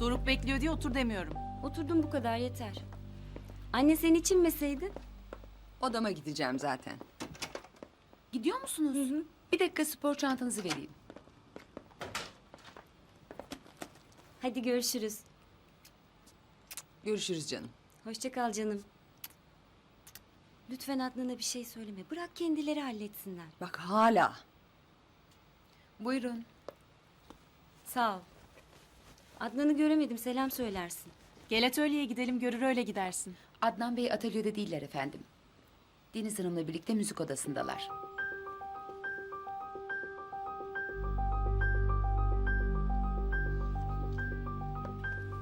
Doruk bekliyor diye otur demiyorum. Oturdum bu kadar yeter. Anne sen içinmeseydin. Odama gideceğim zaten. Gidiyor musunuz? Bir dakika spor çantanızı vereyim. Hadi görüşürüz. Görüşürüz canım. Hoşça kal canım. Lütfen Adnan'a bir şey söyleme. Bırak kendileri halletsinler. Bak hala. Buyurun. Sağ ol. Adnan'ı göremedim. Selam söylersin. Gel atölyeye gidelim görür öyle gidersin. Adnan Bey atölyede değiller efendim. Deniz Hanım'la birlikte müzik odasındalar.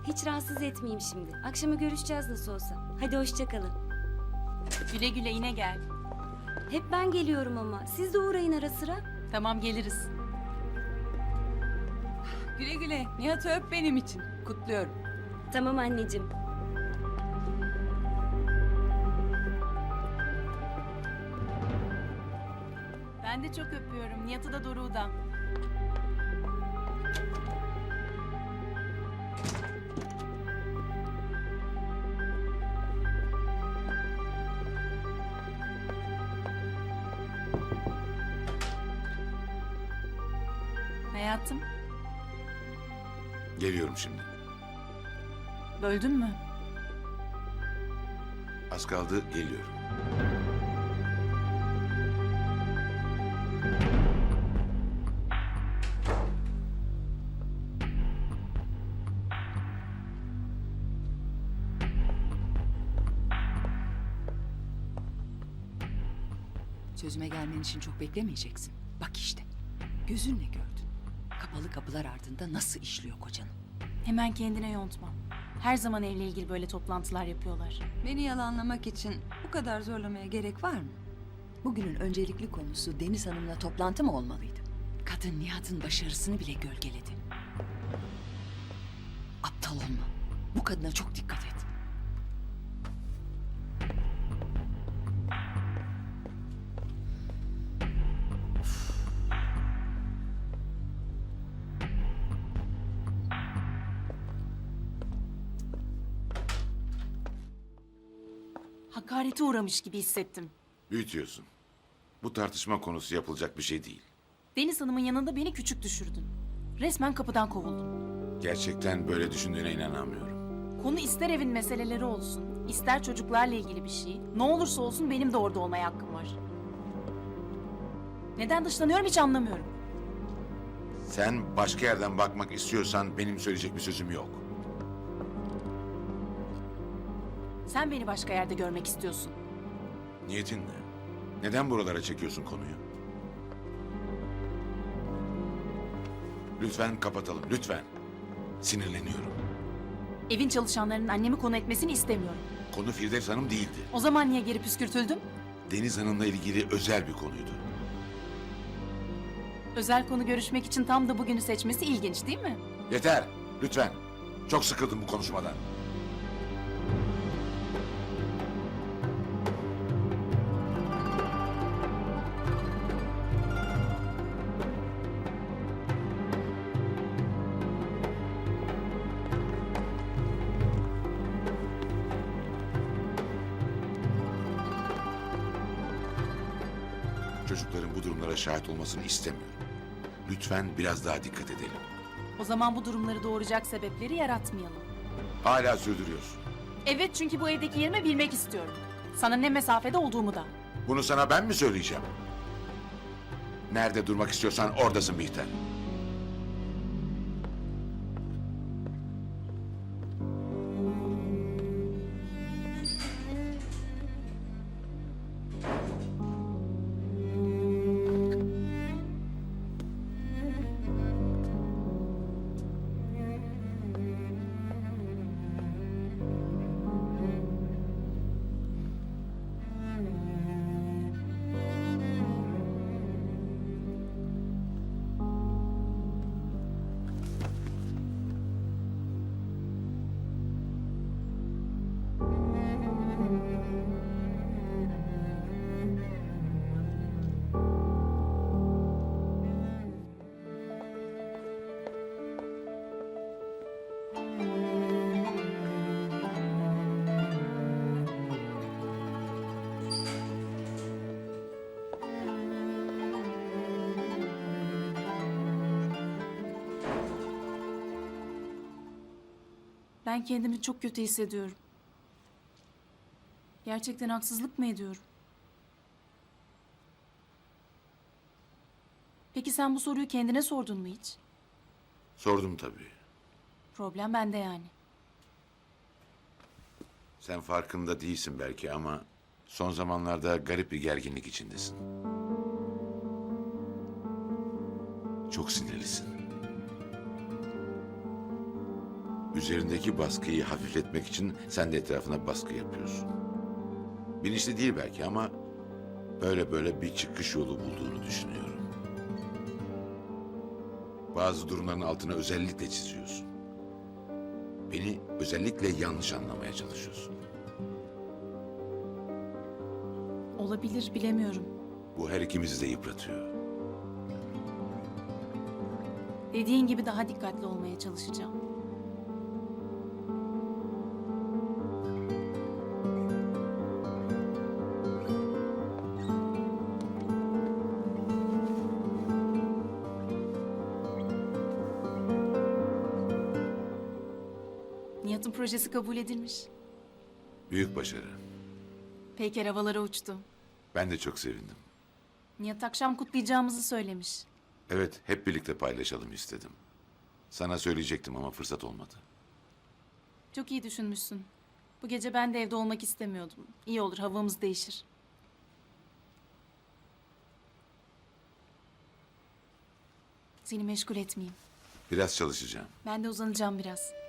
Hiç rahatsız etmeyeyim şimdi. Akşama görüşeceğiz nasıl olsa. Hadi hoşça kalın. Güle güle yine gel. Hep ben geliyorum ama. Siz de uğrayın ara sıra. Tamam geliriz. Güle güle. Nihat'ı öp benim için. Kutluyorum. Tamam anneciğim. Ben de çok öpüyorum. Nihat'ı da Doruk'u da. Hayatım, Geliyorum şimdi. böldün mü? Az kaldı geliyorum. Sözüme gelmen için çok beklemeyeceksin. Bak işte. Gözünle gördün. Kapalı kapılar ardında nasıl işliyor kocanın. Hemen kendine yontma. Her zaman evle ilgili böyle toplantılar yapıyorlar. Beni yalanlamak için bu kadar zorlamaya gerek var mı? Bugünün öncelikli konusu Deniz Hanım'la toplantı mı olmalıydı? Kadın Nihat'ın başarısını bile gölgeledi. Aptal olma. Bu kadına çok dikkat et. Hakarete uğramış gibi hissettim. Büyütüyorsun. Bu tartışma konusu yapılacak bir şey değil. Deniz Hanım'ın yanında beni küçük düşürdün. Resmen kapıdan kovuldum. Gerçekten böyle düşündüğüne inanamıyorum. Konu ister evin meseleleri olsun, ister çocuklarla ilgili bir şey. Ne olursa olsun benim de orada olmaya hakkım var. Neden dışlanıyorum hiç anlamıyorum. Sen başka yerden bakmak istiyorsan benim söyleyecek bir sözüm yok. Sen beni başka yerde görmek istiyorsun. Niyetin ne? Neden buralara çekiyorsun konuyu? Lütfen kapatalım, lütfen. Sinirleniyorum. Evin çalışanlarının annemi konu etmesini istemiyorum. Konu Firdevs Hanım değildi. O zaman niye geri püskürtüldüm? Deniz Hanım'la ilgili özel bir konuydu. Özel konu görüşmek için tam da bugünü seçmesi ilginç değil mi? Yeter, lütfen. Çok sıkıldım bu konuşmadan. Çocukların bu durumlara şahit olmasını istemiyorum. Lütfen biraz daha dikkat edelim. O zaman bu durumları doğuracak sebepleri yaratmayalım. Hala sürdürüyorsun. Evet çünkü bu evdeki yerimi bilmek istiyorum. Sana ne mesafede olduğumu da. Bunu sana ben mi söyleyeceğim? Nerede durmak istiyorsan oradasın Bihter. Ben kendimi çok kötü hissediyorum. Gerçekten haksızlık mı ediyorum? Peki sen bu soruyu kendine sordun mu hiç? Sordum tabii. Problem bende yani. Sen farkında değilsin belki ama son zamanlarda garip bir gerginlik içindesin. Çok sinirlisin. Üzerindeki baskıyı hafifletmek için sen de etrafına baskı yapıyorsun. Bilinçli değil belki ama böyle böyle bir çıkış yolu bulduğunu düşünüyorum. Bazı durumların altına özellikle çiziyorsun. Beni özellikle yanlış anlamaya çalışıyorsun. Olabilir bilemiyorum. Bu her ikimizi de yıpratıyor. Dediğin gibi daha dikkatli olmaya çalışacağım. Nihat'ın projesi kabul edilmiş. Büyük başarı. Peyker havalara uçtu. Ben de çok sevindim. Nihat akşam kutlayacağımızı söylemiş. Evet, hep birlikte paylaşalım istedim. Sana söyleyecektim ama fırsat olmadı. Çok iyi düşünmüşsün. Bu gece ben de evde olmak istemiyordum. İyi olur havamız değişir. Seni meşgul etmeyeyim. Biraz çalışacağım. Ben de uzanacağım biraz.